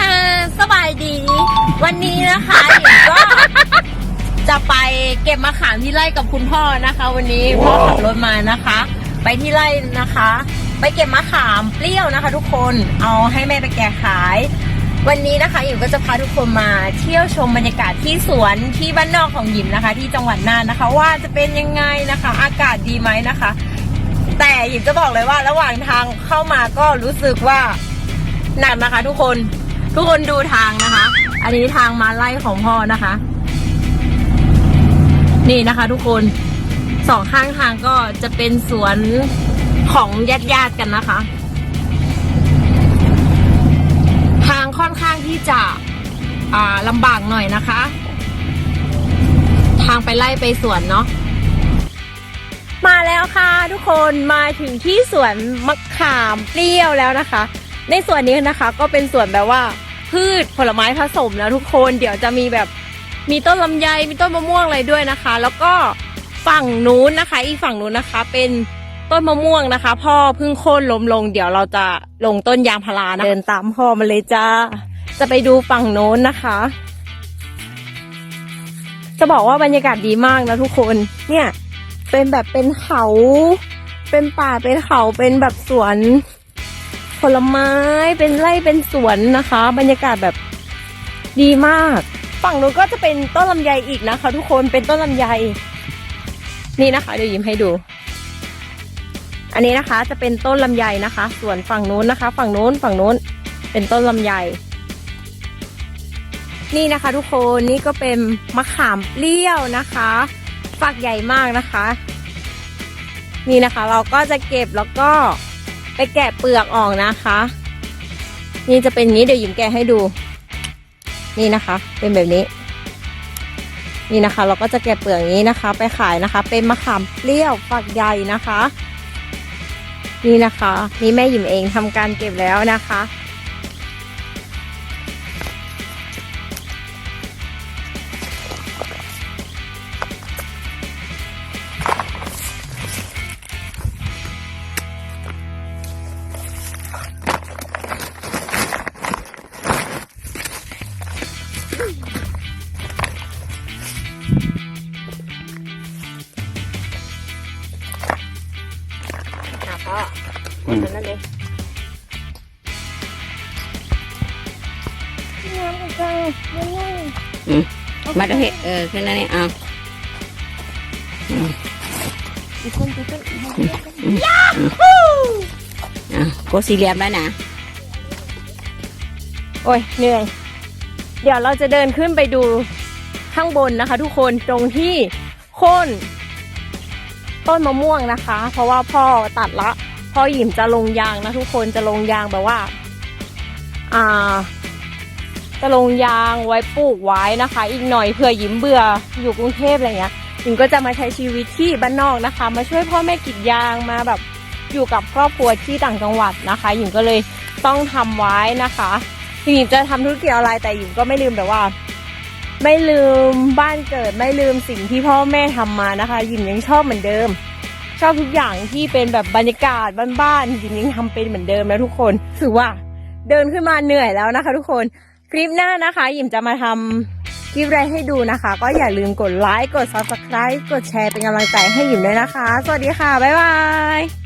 ค่ะสบายดี วันนี้นะคะก็จะไปเก็บมะขามที่ไร่กับคุณพ่อนะคะ วันนี้พ่อขับรถมานะคะ ไปที่ไร่นะคะ ไปเก็บมะขามเปรี้ยวนะคะ ทุกคนเอาให้แม่ไปแกะขาย วันนี้นะคะหยิมก็จะพาทุกคนมาเที่ยวชมบรรยากาศที่สวนที่บ้านนอกของหยิมนะคะ ที่จังหวัดน่านนะคะ ว่าจะเป็นยังไงนะคะ อากาศดีไหมนะคะ แต่หยิมจะบอกเลยว่าระหว่างทางเข้ามาก็รู้สึกว่าหนักนะคะทุกคน ทุกคนดูทางนะคะ อันนี้ทางมาไล่ของพ่อนะคะ นี่นะคะ ทุกคนสองข้างทางก็จะเป็นสวนของญาติญาติๆกันนะคะ ทางค่อนข้างที่จะลำบากหน่อยนะคะ ทางไปไล่ไปสวนเนาะมาแล้วค่ะทุกคนมาถึงที่สวนมะขามเปรี้ยวแล้วนะคะ ในสวนนี้นะคะก็เป็นสวนแบบว่า พืชผลไม้ผสมแล้วทุกคนเดี๋ยวจะมีแบบมีต้นลำไยมีต้นมะม่วงอะไรด้วยนะคะ แล้วก็ฝั่งนู้นนะคะ อีกฝั่งนู้นนะคะ เป็นต้นมะม่วงนะคะ พ่อเพิ่งโค่นล้มลง เดี๋ยวเราจะลงต้นยางพารานะเดินตามพ่อมาเลยจ้า จะไปดูฝั่งโน้นนะคะ จะบอกว่าบรรยากาศดีมากนะทุกคนเนี่ย เป็นแบบเป็นเขา เป็นป่าเป็นเขาเป็นแบบสวน ผลไม้เป็นไร่เป็นสวนนะคะ บรรยากาศแบบดีมาก ฝั่งนู้นก็จะเป็นต้นลำไยอีกนะคะ ทุกคนเป็นต้นลำไย นี่นะคะเดี๋ยวยิ้มให้ดู อันนี้นะคะจะเป็นต้นลำไยนะคะ ส่วนฝั่งนู้นนะคะ ฝั่งนู้นฝั่งนู้นเป็นต้นลำไย นี่นะคะ ทุกคนนี่ก็เป็นมะขามเปรี้ยวนะคะฝักใหญ่มากนะคะ นี่นะคะ เราก็จะเก็บแล้วก็ ไปแกะเปลือกออกนะคะ นี่จะเป็นงนี้เดี๋ยวหยิมแกะให้ดู นี่นะคะ เป็นแบบนี้ นี่นะคะ เราก็จะแกะเปลือกนี้นะคะ ไปขายนะคะ เป็นมะขามเปรี้ยวฝักใหญ่นะคะ นี่นะคะ นี่แม่หยิมเองทำการเก็บแล้วนะคะ คนนั้นเลยน้ำจังยังไงอืมมาดูเห็ดเออขึ้นแล้วเนี่ยเอาอีกคนอีกคนอีกคนเอาโกสี่เหลี่ยมแล้วนะโอ้ยเหนื่อย เดี๋ยวเราจะเดินขึ้นไปดูข้างบนนะคะ ทุกคนตรงที่โค่นต้นมะม่วงนะคะ เพราะว่าพ่อตัดละ พ่อหยิมจะลงยางนะทุกคนจะลงยางแบบว่า อ่า จะลงยางไว้ปลูกไว้นะคะ อีกหน่อยเผื่อหยิมเบื่ออยู่กรุงเทพอะไรเงี้ยหยิมก็จะมาใช้ชีวิตที่บ้านนอกนะคะ มาช่วยพ่อแม่กรีดยางมาแบบอยู่กับครอบครัวที่ต่างจังหวัดนะคะหยิมก็เลยต้องทำไว้นะคะหยิมจะทำธุรกิจอะไรแต่หยิมก็ไม่ลืมแต่ว่า ไม่ลืมบ้านเกิดไม่ลืมสิ่งที่พ่อแม่ทำมานะคะหยิมยังชอบเหมือนเดิม ชอบทุกอย่างที่เป็นแบบบรรยากาศบ้านๆจริงๆทำเป็นเหมือนเดิมแล้วทุกคนถือว่าเดินขึ้นมาเหนื่อยแล้วนะคะ ทุกคนคลิปหน้านะคะ หยิมจะมาทำคลิปอะไรให้ดูนะคะ ก็อย่าลืมกดไลค์กด subscribe กดแชร์เป็นกำลังใจให้หยิมด้วยนะคะ สวัสดีค่ะ บ๊ายบาย